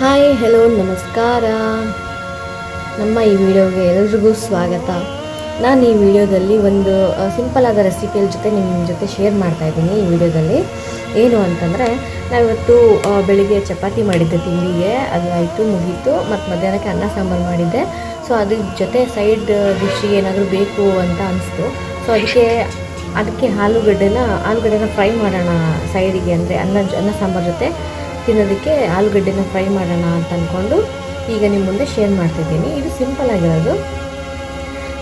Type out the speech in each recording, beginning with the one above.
Hi hello ನಮಸ್ಕಾರ. ನಮ್ಮ ಈ ವಿಡಿಯೋಗೆ ಎಲ್ರಿಗೂ ಸ್ವಾಗತ. ನಾನು ಈ ವಿಡಿಯೋದಲ್ಲಿ ಒಂದು ಸಿಂಪಲ್ ಆದ ಜೊತೆ ನಿಮ್ಮ ಜೊತೆ ಶೇರ್ ಮಾಡ್ತಾ ಇದ್ದೀನಿ ಈ ವಿಡಿಯೋದಲ್ಲಿ. ಏನು ಅಂತಂದರೆ, ನಾವಿವತ್ತು ಬೆಳಿಗ್ಗೆ ಚಪಾತಿ ಮಾಡಿದ್ದೆ ತಿಂಡಿಗೆ. ಅದು ಆಯಿತು, ಮುಗೀತು. ಮತ್ತು ಮಧ್ಯಾಹ್ನಕ್ಕೆ ಅನ್ನ ಸಾಂಬಾರು ಮಾಡಿದ್ದೆ. ಸೊ ಅದ್ರ ಜೊತೆ ಸೈಡ್ ಡಿಶ್ಶಿಗೆ ಏನಾದರೂ ಬೇಕು ಅಂತ ಅನಿಸ್ತು. ಸೊ ಅದಕ್ಕೆ ಅದಕ್ಕೆ ಆಲೂಗಡ್ಡೆನ ಆಲೂಗಡ್ಡೆನ ಫ್ರೈ ಮಾಡೋಣ ಸೈಡಿಗೆ ಅಂದರೆ ಅನ್ನ ಅನ್ನ ಸಾಂಬಾರು ಜೊತೆ. ತಿನ್ನೋದಕ್ಕೆ ಆಲೂಗಡ್ಡೆನ ಫ್ರೈ ಮಾಡೋಣ ಅಂತ ಅಂದ್ಕೊಂಡು ಈಗ ನಿಮ್ಮ ಮುಂದೆ ಶೇರ್ ಮಾಡ್ತಿದ್ದೀನಿ ಇದು ಸಿಂಪಲ್ ಆಗಿರೋದು.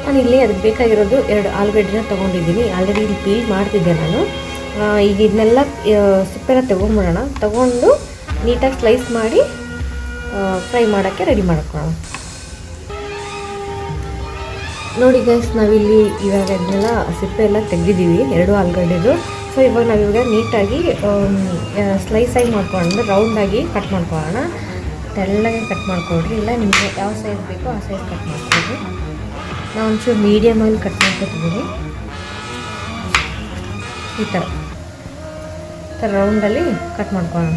ನಾನು ಇಲ್ಲಿ ಅದಕ್ಕೆ ಬೇಕಾಗಿರೋದು ಎರಡು ಆಲೂಗಡ್ಡೆನ ತೊಗೊಂಡಿದ್ದೀನಿ. ಆಲ್ರೆಡಿ ಇಲ್ಲಿ ಪೀಲ್ ಮಾಡ್ತಿದ್ದೆ ನಾನು. ಈಗ ಇದನ್ನೆಲ್ಲ ಸಿಪ್ಪೆನ ತೊಗೊಂಬಿಡೋಣ ತೊಗೊಂಡು ನೀಟಾಗಿ ಸ್ಲೈಸ್ ಮಾಡಿ ಫ್ರೈ ಮಾಡೋಕ್ಕೆ ರೆಡಿ ಮಾಡ್ಕೊಳ್ಳೋಣ. ನೋಡಿ ಗೈಸ್ ನಾವಿಲ್ಲಿ ಇವಾಗ ಇದನ್ನೆಲ್ಲ ಸಿಪ್ಪೆ ಎಲ್ಲ ತೆಗೆದಿದ್ದೀವಿ. ಎರಡು ಆಲೂಗಡ್ಡೆದು. ಸೊ ಇವಾಗ ನಾವಿವಾಗ ನೀಟಾಗಿ ಸ್ಲೈಸ್ ಸ್ಲೈಸಾಗಿ ಮಾಡ್ಕೊಂಡು ರೌಂಡಾಗಿ ಕಟ್ ಮಾಡ್ಕೊಳ್ಳೋಣ. ತೆಳ್ಳಗೆ ಕಟ್ ಮಾಡ್ಕೊಡ್ರಿ ಇಲ್ಲ ನಿಮಗೆ ಯಾವ ಸೈಜ್ ಬೇಕೋ ಆ ಸೈಜ್ ಕಟ್ ಮಾಡ್ಕೊಡ್ರಿ ನಾವು ಒಂಚೂರು ಮೀಡಿಯಮಲ್ಲಿ ಕಟ್ ಮಾಡ್ಕೊತಿದ್ದೀನಿ ಈ ಥರ ಈ ಥರ ರೌಂಡಲ್ಲಿ ಕಟ್ ಮಾಡ್ಕೊಳ್ಳೋಣ.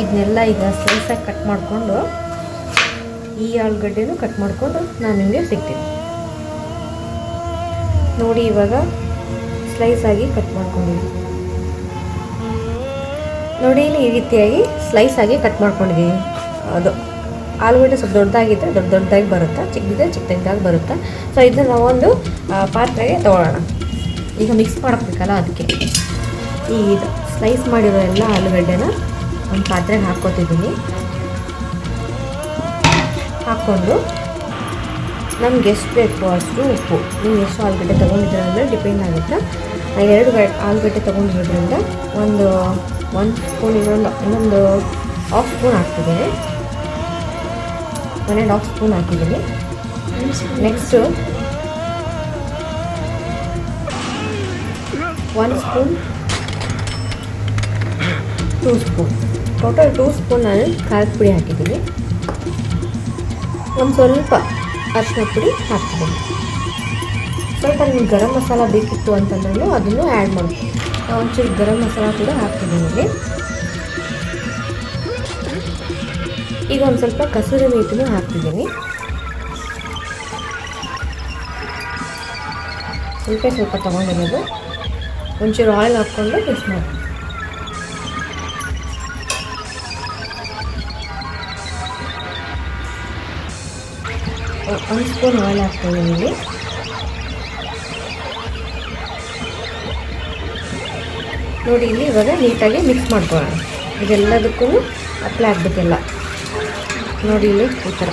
ಇದನ್ನೆಲ್ಲ ಈಗ ಸ್ಲೈಸಾಗಿ ಕಟ್ ಮಾಡಿಕೊಂಡು ಈ ಆಲೂಗಡ್ಡೆನೂ ಕಟ್ ಮಾಡಿಕೊಂಡು ನಾನು ನಿಮಗೆ ಸಿಗ್ತೀನಿ. ನೋಡಿ ಇವಾಗ ಸ್ಲೈಸ್ ಆಗಿ ಕಟ್ ಮಾಡ್ಕೊಂಡಿದ್ದೀನಿ. ನೋಡಿ ಇಲ್ಲಿ ಈ ರೀತಿಯಾಗಿ ಸ್ಲೈಸ್ ಆಗಿ ಕಟ್ ಮಾಡ್ಕೊಂಡಿದ್ದೀನಿ. ಅದು ಆಲೂಗಡ್ಡೆ ಸ್ವಲ್ಪ ದೊಡ್ಡದಾಗಿದ್ದರೆ ದೊಡ್ಡ ದೊಡ್ಡದಾಗಿ ಬರುತ್ತೆ ಚಿಕ್ಕದಿದ್ದರೆ ಚಿಕ್ಕದಾಗಿ ಬರುತ್ತೆ? ಸೊ ಇದನ್ನ ನಾವೊಂದು ಪಾತ್ರೆಗೆ ತೊಗೊಳ್ಳೋಣ ಈಗ ಮಿಕ್ಸ್ ಮಾಡಬೇಕಲ್ಲ ಅದಕ್ಕೆ. ಈ ಇದು ಸ್ಲೈಸ್ ಮಾಡಿರೋ ಎಲ್ಲ ಆಲೂಗಡ್ಡೆನ ಒಂದು ಪಾತ್ರೆಗೆ ಹಾಕ್ಕೋತಿದ್ದೀನಿ. ಹಾಕ್ಕೊಂಡು ನಮ್ಗೆ ಎಷ್ಟು ಬೇಕು ಅಷ್ಟು ಉಪ್ಪು. ನೀವು ಎಷ್ಟು ಆಲೂಗಡ್ಡೆ ತೊಗೊಂಡಿದ್ದೀರ ಅಂದರೆ ಡಿಪೆಂಡ್ ಆಗುತ್ತೆ. ಎರಡು ಆಲೂಗಡ್ಡೆ ತೊಗೊಂಡಿರೋದ್ರಿಂದ ಒಂದು ಒಂದು ಸ್ಪೂನ್ ಇನ್ನೊಂದು ಇನ್ನೊಂದು ಹಾಫ್ ಸ್ಪೂನ್ ಹಾಕ್ತಿದ್ದೀನಿ. ಒನ್ ಆ್ಯಂಡ್ ಹಾಫ್ ಸ್ಪೂನ್ ಹಾಕಿದ್ದೀನಿ. Next one spoon two spoon total two spoon ನಾನು ಖಾರದ ಪುಡಿ ಹಾಕಿದ್ದೀನಿ. ಒಂದು ಸ್ವಲ್ಪ ಅರಿಶಿನ ಪುಡಿ ಹಾಕ್ತೀನಿ. ಸ್ವಲ್ಪ ನಿಮ್ಗೆ ಗರಂ ಮಸಾಲ ಬೇಕಿತ್ತು ಅಂತಂದ್ರೂ ಅದನ್ನು ಆ್ಯಡ್ ಮಾಡ್ತೀನಿ. ಒಂಚೂರು ಗರಂ ಮಸಾಲ ಕೂಡ ಹಾಕ್ತೀನಿ ಇಲ್ಲಿ. ಈಗ ಒಂದು ಸ್ವಲ್ಪ ಕಸೂರಿ ಮೇಥಿನೂ ಹಾಕ್ತಿದ್ದೀನಿ. ಸ್ವಲ್ಪ ಸ್ವಲ್ಪ ತೊಗೊಂಡಿರೋದು. ಒಂಚೂರು ಆಯಿಲ್ ಹಾಕ್ಕೊಂಡು ಮಿಕ್ಸ್ ಮಾಡಿ ಒಂದು ಸ್ಪೂನ್ ಆಯಿಲ್ ಇಲ್ಲಿ. ನೋಡಿ, ಇಲ್ಲಿ ಇವಾಗ ನೀಟಾಗಿ ಮಿಕ್ಸ್ ಮಾಡ್ಕೊಳ್ಳೋಣ. ಇದೆಲ್ಲದಕ್ಕೂ ಅಪ್ಲೈ ಆಗಬೇಕೆಲ್ಲ ನೋಡಿ ಇಲ್ಲಿ ಈ ಥರ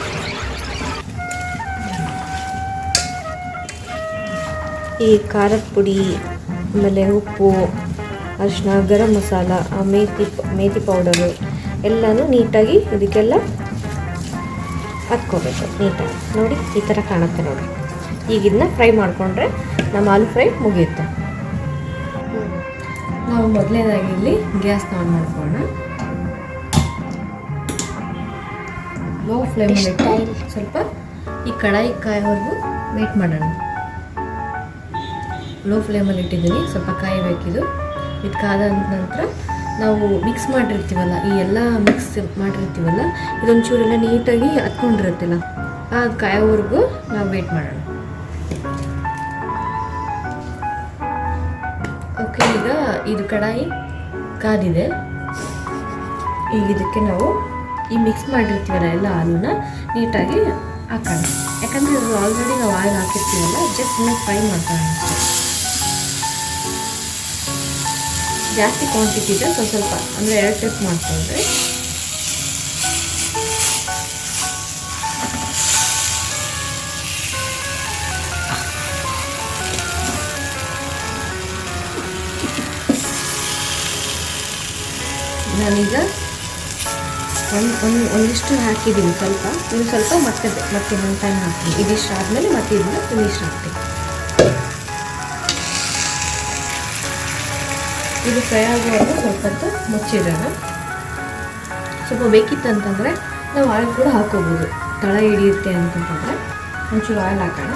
ಈ ಖಾರದ ಪುಡಿ, ಆಮೇಲೆ ಉಪ್ಪು ಅರಿಶಿನ ಗರಂ ಮಸಾಲ ಮೇತಿ ಮೇಥಿ ಪೌಡರು ಎಲ್ಲನೂ ನೀಟಾಗಿ ಇದಕ್ಕೆಲ್ಲ ಹತ್ಕೋಬೇಕು. ನೀಟಾಗಿ ನೋಡಿ, ಈ ಥರ ಕಾಣುತ್ತೆ ನೋಡಿ. ಈಗ ಇದನ್ನ ಫ್ರೈ ಮಾಡಿಕೊಂಡ್ರೆ ನಮ್ಮ ಆಲೂ ಫ್ರೈ ಮುಗಿಯುತ್ತೆ. ನಾವು ಮೊದಲನೇದಾಗಿ ಇಲ್ಲಿ ಗ್ಯಾಸ್ನ ಆನ್ ಮಾಡ್ಕೊಳ್ಳೋಣ. ಲೋ ಫ್ಲೇಮಲ್ಲಿ ಸ್ವಲ್ಪ ಈ ಕಡಾಯಿ ಕಾಯೋವರೆಗೂ ವೇಟ್ ಮಾಡೋಣ. ಲೋ ಫ್ಲೇಮಲ್ಲಿ ಇಟ್ಟಿದ್ದೀನಿ. ಸ್ವಲ್ಪ ಕಾಯಿ ಕಾಯಬೇಕಿದು. ಇದು ಕಾದ ನಂತರ ನಾವು ಮಿಕ್ಸ್ ಮಾಡಿರ್ತೀವಲ್ಲ, ಈ ಎಲ್ಲ ಮಿಕ್ಸ್ ಮಾಡಿರ್ತೀವಲ್ಲ, ಇದೊಂಚೂರೆಲ್ಲ ನೀಟಾಗಿ ಹತ್ಕೊಂಡಿರುತ್ತಲ್ಲ, ಆ ಕಾಯೋವರೆಗೂ ನಾವು ವೇಟ್ ಮಾಡೋಣ. ಓಕೆ ಈಗ ಇದು ಕಡಾಯಿ ಕಾದಿದೆ. ಈಗ ಇದಕ್ಕೆ ನಾವು ಈ ಮಿಕ್ಸ್ ಮಾಡಿರ್ತೀವಲ್ಲ ಎಲ್ಲ ಹಾಲನ್ನ ನೀಟಾಗಿ ಹಾಕೋಣ. ಯಾಕಂದರೆ ಇದು ಆಲ್ರೆಡಿ ನಾವು ಆಯಿಲ್ ಹಾಕಿರ್ತೀವಲ್ಲ ಜಸ್ಟ್ ಇನ್ನೂ ಫ್ರೈ ಮಾಡ್ಕೊಳ್ಳೋಣ ಜಾಸ್ತಿ ಕ್ವಾಂಟಿಟಿ ಇದೆ ಸ್ವಲ್ಪ ಸ್ವಲ್ಪ. ಅಂದರೆ ಎರಡು ಟ್ರಿಪ್ ಮಾಡಿಕೊಂಡ್ರೆ. ನಾನೀಗ ಒಂದು ಒಂದು ಒಂದಿಷ್ಟು ಹಾಕಿದ್ದೀನಿ ಸ್ವಲ್ಪ. ಇನ್ನು ಸ್ವಲ್ಪ ಮತ್ತೆ ಬೆ- ಮತ್ತೆ ಇನ್ನೊಂದು ಟೈಮ್ ಹಾಕ್ತೀನಿ. ಇದಿಷ್ಟು ಆದಮೇಲೆ ಮತ್ತೆ ಇದನ್ನ ಇನ್ನಿಷ್ಟು ಹಾಕ್ತೀನಿ ಇದು ಫ್ರೈ ಆಗುವಾಗ ಸ್ವಲ್ಪ ಹೊತ್ತು ಮುಚ್ಚಿಡೋಣ. ಸ್ವಲ್ಪ ಬೇಕಿತ್ತು ಅಂತಂದರೆ ನಾವು ಆಯಿಲ್ ಕೂಡ ಹಾಕೋಬೋದು. ತಳ ಹಿಡಿಯುತ್ತೆ ಅಂತಂತಂದರೆ. ಒಂಚೂರು ಆಯಿಲ್ ಹಾಕೋಣ.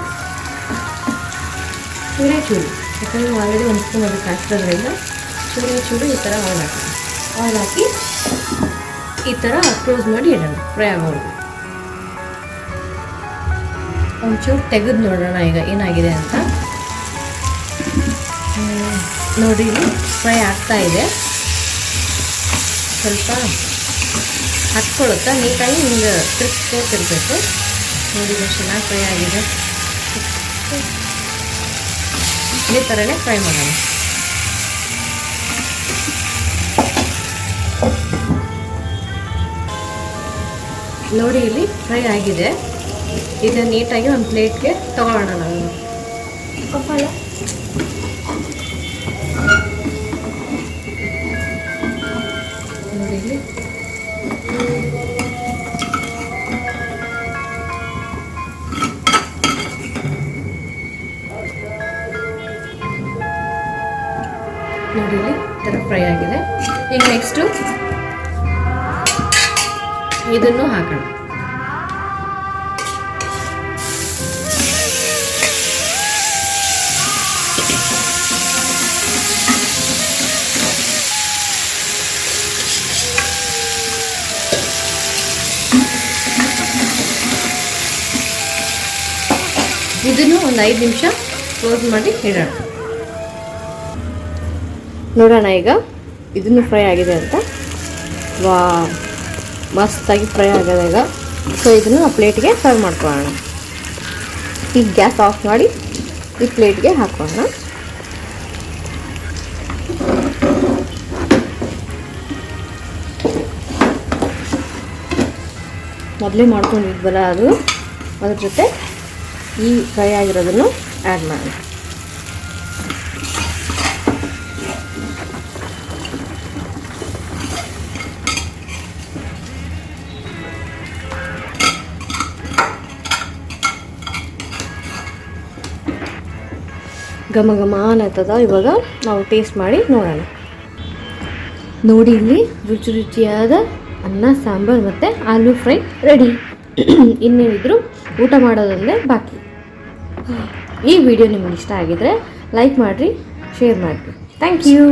ಚೂರೇ ಚೂರು ಯಾಕಂದರೆ ಆಲ್ರೆಡಿ ಒಂದು ಸ್ಪೂನ್ ಅದಕ್ಕೆ ಹಾಕಿರೋದ್ರಿಂದ ಚೂರೇ ಚೂರು ಈ ಥರ ಆಯಿಲ್ ಹಾಕೋಣ. ಆಯಿಲ್ ಹಾಕಿ ಈ ಥರ ಕ್ಲೋಸ್ ಮಾಡಿ ಇಡೋಣ. ಫ್ರೈ ಆಗೋದು ಒಂಚೂರು ತೆಗೆದು ನೋಡೋಣ ಈಗ ಏನಾಗಿದೆ ಅಂತ. ನೋಡಿ ಇಲ್ಲಿ ಫ್ರೈ ಆಗ್ತಾ ಇದೆ. ಸ್ವಲ್ಪ ಹಾಕ್ಕೊಳ್ಳುತ್ತಾ? ನೀಟಾಗಿ ಹಿಂಗೆ ತಿರ್ಸ್ಕೊತಿರ್ಬೇಕು ನೋಡಿ ಚೆನ್ನಾಗಿ ಫ್ರೈ ಆಗಿದೆ. ಇದೇ ಥರನೇ ಫ್ರೈ ಮಾಡೋಣ. ನೋಡಿ ಇಲ್ಲಿ ಫ್ರೈ ಆಗಿದೆ. ಇದನ್ನು ನೀಟಾಗಿ ಒಂದು ಪ್ಲೇಟ್ಗೆ ತಗೊಳ್ಳೋಣ ನಾವು. ನೋಡಿ ಇಲ್ಲಿ ಥರ ಫ್ರೈ ಆಗಿದೆ. ಈಗ ನೆಕ್ಸ್ಟು ಇದನ್ನು ಹಾಕೋಣ. ಇದನ್ನು ಒಂದು ಐದು ನಿಮಿಷ ಕ್ಲೋಸ್ ಮಾಡಿ ಇಡೋಣ. ನೋಡೋಣ ಈಗ. ಇದನ್ನು ಫ್ರೈ ಆಗಿದೆ ಅಂತ. ವಾ, ಮಸ್ತಾಗಿ ಫ್ರೈ ಆಗಿದೆ ಈಗ. ಸೊ ಇದನ್ನು ಆ ಪ್ಲೇಟ್ಗೆ ಸರ್ವ್ ಮಾಡ್ಕೊಳ್ಳೋಣ. ಈಗ ಗ್ಯಾಸ್ ಆಫ್ ಮಾಡಿ ಈ ಪ್ಲೇಟ್ಗೆ ಹಾಕೋಣ ಮೊದಲೇ ಮಾಡ್ಕೊಂಡಿದ್ವಲ್ಲ ಅದು. ಅದ್ರ ಜೊತೆ ಈ ಫ್ರೈ ಆಗಿರೋದನ್ನು ಆ್ಯಡ್ ಮಾಡೋಣ. ಘಮ ಘಮ ಅನ್ನತ್ತದ, ಇವಾಗ ನಾವು ಟೇಸ್ಟ್ ಮಾಡಿ ನೋಡೋಣ. ನೋಡಿ ಇಲ್ಲಿ ರುಚಿ ರುಚಿಯಾದ ಅನ್ನ, ಸಾಂಬಾರು ಮತ್ತು ಆಲೂ ಫ್ರೈ ರೆಡಿ ಇನ್ನೇನಿದ್ರು ಊಟ ಮಾಡೋದಂದರೆ ಬಾಕಿ. ಈ ವಿಡಿಯೋ ನಿಮ್ಗೆ ಇಷ್ಟ ಆಗಿದ್ರೆ ಲೈಕ್ ಮಾಡಿರಿ ಶೇರ್ ಮಾಡಿರಿ. Thank you